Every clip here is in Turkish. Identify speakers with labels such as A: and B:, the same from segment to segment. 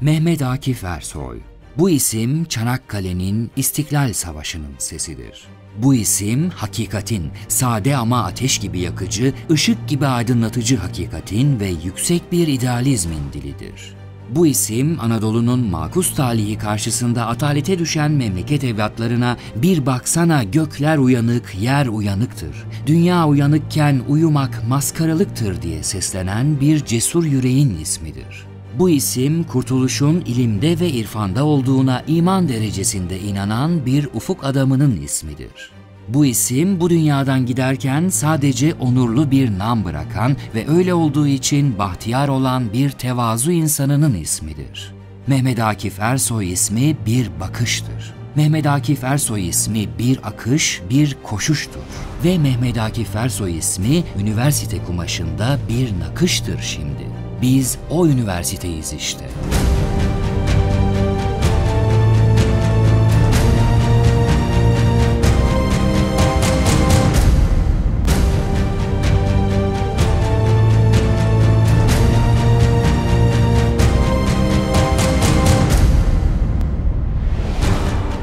A: Mehmet Akif Ersoy. Bu isim Çanakkale'nin İstiklal Savaşı'nın sesidir. Bu isim hakikatin, sade ama ateş gibi yakıcı, ışık gibi aydınlatıcı hakikatin ve yüksek bir idealizmin dilidir. Bu isim Anadolu'nun makus talihi karşısında atalete düşen memleket evlatlarına bir baksana gökler uyanık, yer uyanıktır. Dünya uyanıkken uyumak maskaralıktır diye seslenen bir cesur yüreğin ismidir. Bu isim kurtuluşun ilimde ve irfanda olduğuna iman derecesinde inanan bir ufuk adamının ismidir. Bu isim bu dünyadan giderken sadece onurlu bir nam bırakan ve öyle olduğu için bahtiyar olan bir tevazu insanının ismidir. Mehmet Akif Ersoy ismi bir bakıştır. Mehmet Akif Ersoy ismi bir akış, bir koşuştur. Ve Mehmet Akif Ersoy ismi üniversite kumaşında bir nakıştır şimdi. Biz o üniversiteyiz işte.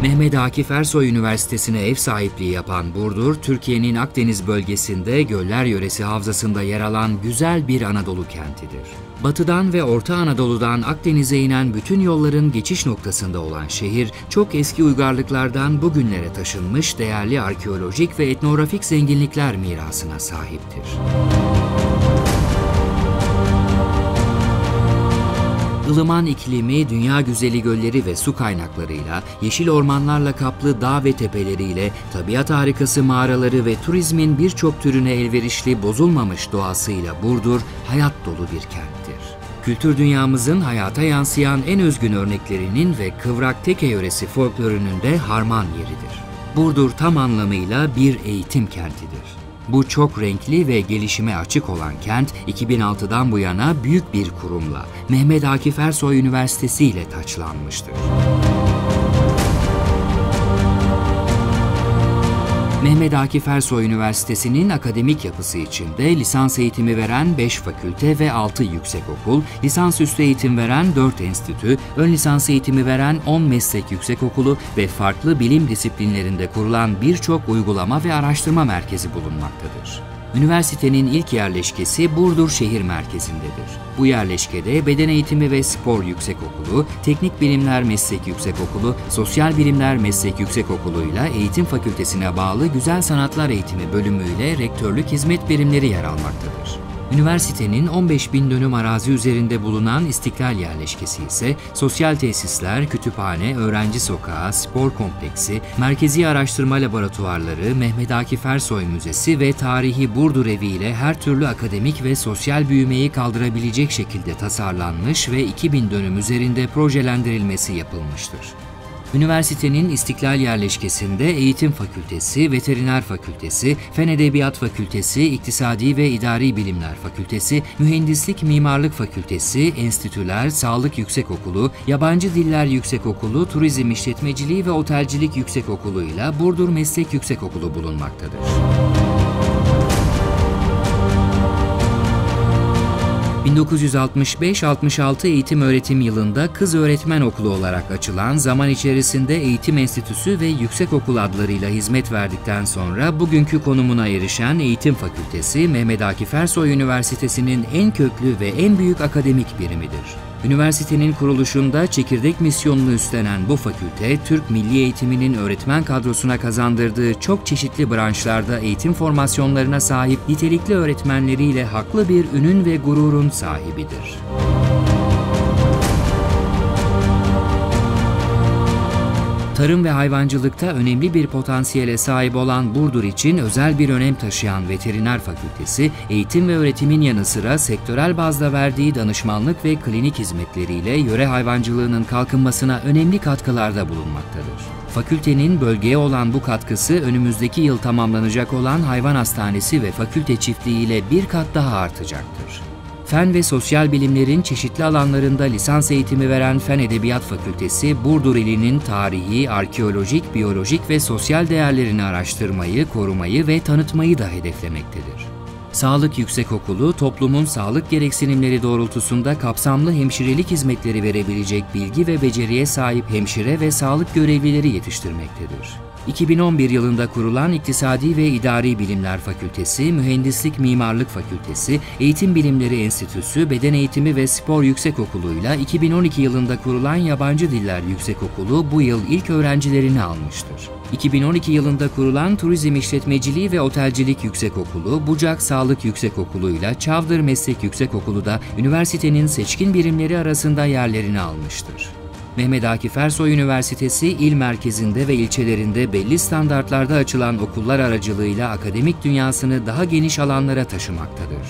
A: Mehmet Akif Ersoy Üniversitesi'ne ev sahipliği yapan Burdur, Türkiye'nin Akdeniz bölgesinde Göller Yöresi Havzası'nda yer alan güzel bir Anadolu kentidir. Batıdan ve Orta Anadolu'dan Akdeniz'e inen bütün yolların geçiş noktasında olan şehir, çok eski uygarlıklardan bugünlere taşınmış değerli arkeolojik ve etnografik zenginlikler mirasına sahiptir. Ilıman iklimi, dünya güzeli gölleri ve su kaynaklarıyla, yeşil ormanlarla kaplı dağ ve tepeleriyle, tabiat harikası mağaraları ve turizmin birçok türüne elverişli bozulmamış doğasıyla Burdur, hayat dolu bir kenttir. Kültür dünyamızın hayata yansıyan en özgün örneklerinin ve kıvrak teke yöresi folklorünün de harman yeridir. Burdur tam anlamıyla bir eğitim kentidir. Bu çok renkli ve gelişime açık olan kent 2006'dan bu yana büyük bir kurumla Mehmet Akif Ersoy Üniversitesi ile taçlanmıştır. Mehmet Akif Ersoy Üniversitesi'nin akademik yapısı içinde lisans eğitimi veren 5 fakülte ve 6 yüksekokul, lisansüstü eğitim veren 4 enstitü, ön lisans eğitimi veren 10 meslek yüksekokulu ve farklı bilim disiplinlerinde kurulan birçok uygulama ve araştırma merkezi bulunmaktadır. Üniversitenin ilk yerleşkesi Burdur şehir merkezindedir. Bu yerleşkede Beden Eğitimi ve Spor Yüksekokulu, Teknik Bilimler Meslek Yüksekokulu, Sosyal Bilimler Meslek Yüksekokulu ile Eğitim Fakültesine bağlı Güzel Sanatlar Eğitimi bölümüyle rektörlük hizmet birimleri yer almaktadır. Üniversitenin 15 bin dönüm arazi üzerinde bulunan İstiklal yerleşkesi ise sosyal tesisler, kütüphane, öğrenci sokağı, spor kompleksi, merkezi araştırma laboratuvarları, Mehmet Akif Ersoy Müzesi ve tarihi Burdur Evi ile her türlü akademik ve sosyal büyümeyi kaldırabilecek şekilde tasarlanmış ve 2000 dönüm üzerinde projelendirilmesi yapılmıştır. Üniversitenin İstiklal yerleşkesinde Eğitim Fakültesi, Veteriner Fakültesi, Fen Edebiyat Fakültesi, İktisadi ve İdari Bilimler Fakültesi, Mühendislik Mimarlık Fakültesi, Enstitüler, Sağlık Yüksekokulu, Yabancı Diller Yüksekokulu, Turizm İşletmeciliği ve Otelcilik Yüksekokulu ile Burdur Meslek Yüksekokulu bulunmaktadır. 1965-66 eğitim öğretim yılında Kız Öğretmen Okulu olarak açılan zaman içerisinde Eğitim Enstitüsü ve Yüksekokul adlarıyla hizmet verdikten sonra bugünkü konumuna erişen Eğitim Fakültesi Mehmet Akif Ersoy Üniversitesi'nin en köklü ve en büyük akademik birimidir. Üniversitenin kuruluşunda çekirdek misyonunu üstlenen bu fakülte, Türk milli eğitiminin öğretmen kadrosuna kazandırdığı çok çeşitli branşlarda eğitim formasyonlarına sahip nitelikli öğretmenleriyle haklı bir ünün ve gururun sahibidir. Tarım ve hayvancılıkta önemli bir potansiyele sahip olan Burdur için özel bir önem taşıyan Veteriner Fakültesi, eğitim ve öğretimin yanı sıra sektörel bazda verdiği danışmanlık ve klinik hizmetleriyle yöre hayvancılığının kalkınmasına önemli katkılarda bulunmaktadır. Fakültenin bölgeye olan bu katkısı önümüzdeki yıl tamamlanacak olan hayvan hastanesi ve fakülte çiftliği ile bir kat daha artacaktır. Fen ve Sosyal Bilimlerin çeşitli alanlarında lisans eğitimi veren Fen Edebiyat Fakültesi, Burdur ilinin tarihi, arkeolojik, biyolojik ve sosyal değerlerini araştırmayı, korumayı ve tanıtmayı da hedeflemektedir. Sağlık Yüksekokulu, toplumun sağlık gereksinimleri doğrultusunda kapsamlı hemşirelik hizmetleri verebilecek bilgi ve beceriye sahip hemşire ve sağlık görevlileri yetiştirmektedir. 2011 yılında kurulan İktisadi ve İdari Bilimler Fakültesi, Mühendislik Mimarlık Fakültesi, Eğitim Bilimleri Enstitüsü, Beden Eğitimi ve Spor Yüksekokulu'yla 2012 yılında kurulan Yabancı Diller Yüksekokulu bu yıl ilk öğrencilerini almıştır. 2012 yılında kurulan Turizm İşletmeciliği ve Otelcilik Yüksekokulu, Bucak Sağlık Yüksekokulu ile Çavdır Meslek Yüksekokulu da üniversitenin seçkin birimleri arasında yerlerini almıştır. Mehmet Akif Ersoy Üniversitesi il merkezinde ve ilçelerinde belli standartlarda açılan okullar aracılığıyla akademik dünyasını daha geniş alanlara taşımaktadır.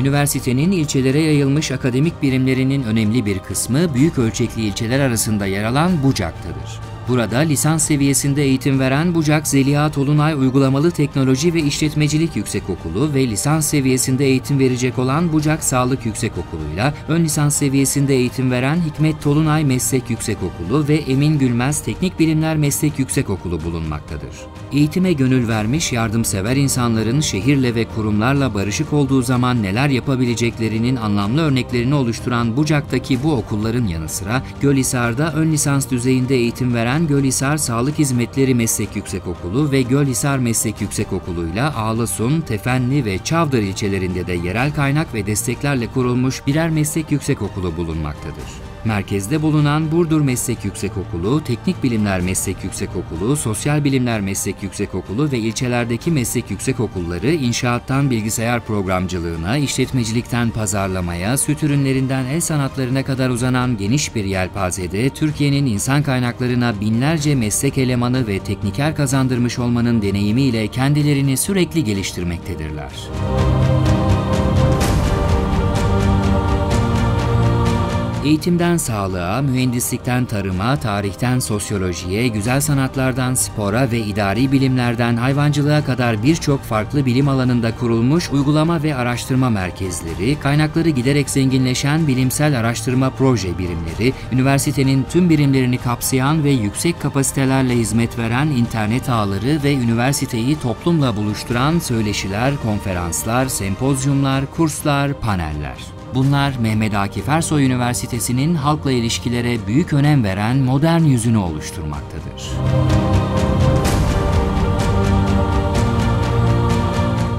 A: Üniversitenin ilçelere yayılmış akademik birimlerinin önemli bir kısmı büyük ölçekli ilçeler arasında yer alan Bucak'tadır. Burada lisans seviyesinde eğitim veren Bucak Zeliha Tolunay Uygulamalı Teknoloji ve İşletmecilik Yüksekokulu ve lisans seviyesinde eğitim verecek olan Bucak Sağlık Yüksekokulu'yla ön lisans seviyesinde eğitim veren Hikmet Tolunay Meslek Yüksekokulu ve Emin Gülmez Teknik Bilimler Meslek Yüksekokulu bulunmaktadır. Eğitime gönül vermiş yardımsever insanların şehirle ve kurumlarla barışık olduğu zaman neler yapabileceklerinin anlamlı örneklerini oluşturan Bucak'taki bu okulların yanı sıra Gölhisar'da ön lisans düzeyinde eğitim veren Gölhisar Sağlık Hizmetleri Meslek Yüksekokulu ve Gölhisar Meslek Yüksekokulu'yla Ağlasun, Tefenli ve Çavdar ilçelerinde de yerel kaynak ve desteklerle kurulmuş birer meslek yüksekokulu bulunmaktadır. Merkezde bulunan Burdur Meslek Yüksekokulu, Teknik Bilimler Meslek Yüksekokulu, Sosyal Bilimler Meslek Yüksekokulu ve ilçelerdeki meslek yüksekokulları inşaattan bilgisayar programcılığına, işletmecilikten pazarlamaya, süt ürünlerinden el sanatlarına kadar uzanan geniş bir yelpazede Türkiye'nin insan kaynaklarına binlerce meslek elemanı ve tekniker kazandırmış olmanın deneyimiyle kendilerini sürekli geliştirmektedirler. Eğitimden sağlığa, mühendislikten tarıma, tarihten sosyolojiye, güzel sanatlardan spora ve idari bilimlerden hayvancılığa kadar birçok farklı bilim alanında kurulmuş uygulama ve araştırma merkezleri, kaynakları giderek zenginleşen bilimsel araştırma proje birimleri, üniversitenin tüm birimlerini kapsayan ve yüksek kapasitelerle hizmet veren internet ağları ve üniversiteyi toplumla buluşturan söyleşiler, konferanslar, sempozyumlar, kurslar, paneller. Bunlar Mehmet Akif Ersoy Üniversitesi'nin halkla ilişkilere büyük önem veren modern yüzünü oluşturmaktadır.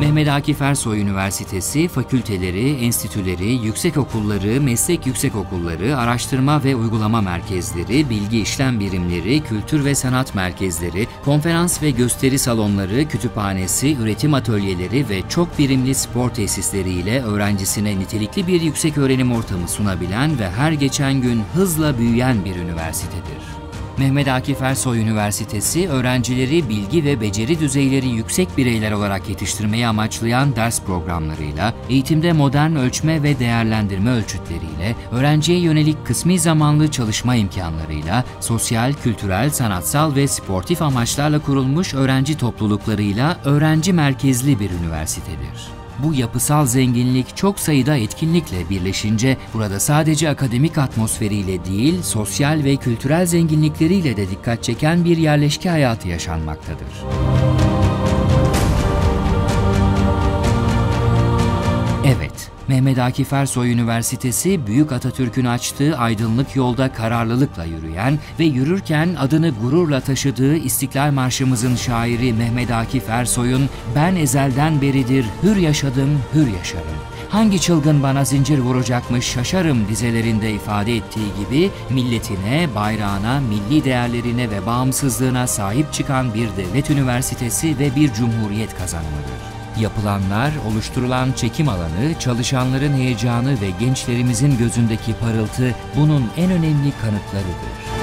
A: Mehmet Akif Ersoy Üniversitesi, fakülteleri, enstitüleri, yüksekokulları, meslek yüksekokulları, araştırma ve uygulama merkezleri, bilgi işlem birimleri, kültür ve sanat merkezleri, konferans ve gösteri salonları, kütüphanesi, üretim atölyeleri ve çok birimli spor tesisleriyle öğrencisine nitelikli bir yüksek öğrenim ortamı sunabilen ve her geçen gün hızla büyüyen bir üniversitedir. Mehmet Akif Ersoy Üniversitesi, öğrencileri bilgi ve beceri düzeyleri yüksek bireyler olarak yetiştirmeyi amaçlayan ders programlarıyla, eğitimde modern ölçme ve değerlendirme ölçütleriyle, öğrenciye yönelik kısmi zamanlı çalışma imkanlarıyla, sosyal, kültürel, sanatsal ve sportif amaçlarla kurulmuş öğrenci topluluklarıyla öğrenci merkezli bir üniversitedir. Bu yapısal zenginlik çok sayıda etkinlikle birleşince burada sadece akademik atmosferiyle değil, sosyal ve kültürel zenginlikleriyle de dikkat çeken bir yerleşke hayatı yaşanmaktadır. Mehmet Akif Ersoy Üniversitesi, Büyük Atatürk'ün açtığı aydınlık yolda kararlılıkla yürüyen ve yürürken adını gururla taşıdığı İstiklal Marşımızın şairi Mehmet Akif Ersoy'un "Ben ezelden beridir hür yaşadım, hür yaşarım. Hangi çılgın bana zincir vuracakmış şaşarım dizelerinde ifade ettiği gibi milletine, bayrağına, milli değerlerine ve bağımsızlığına sahip çıkan bir devlet üniversitesi ve bir cumhuriyet kazanımıdır. Yapılanlar, oluşturulan çekim alanı, çalışanların heyecanı ve gençlerimizin gözündeki parıltı bunun en önemli kanıtlarıdır.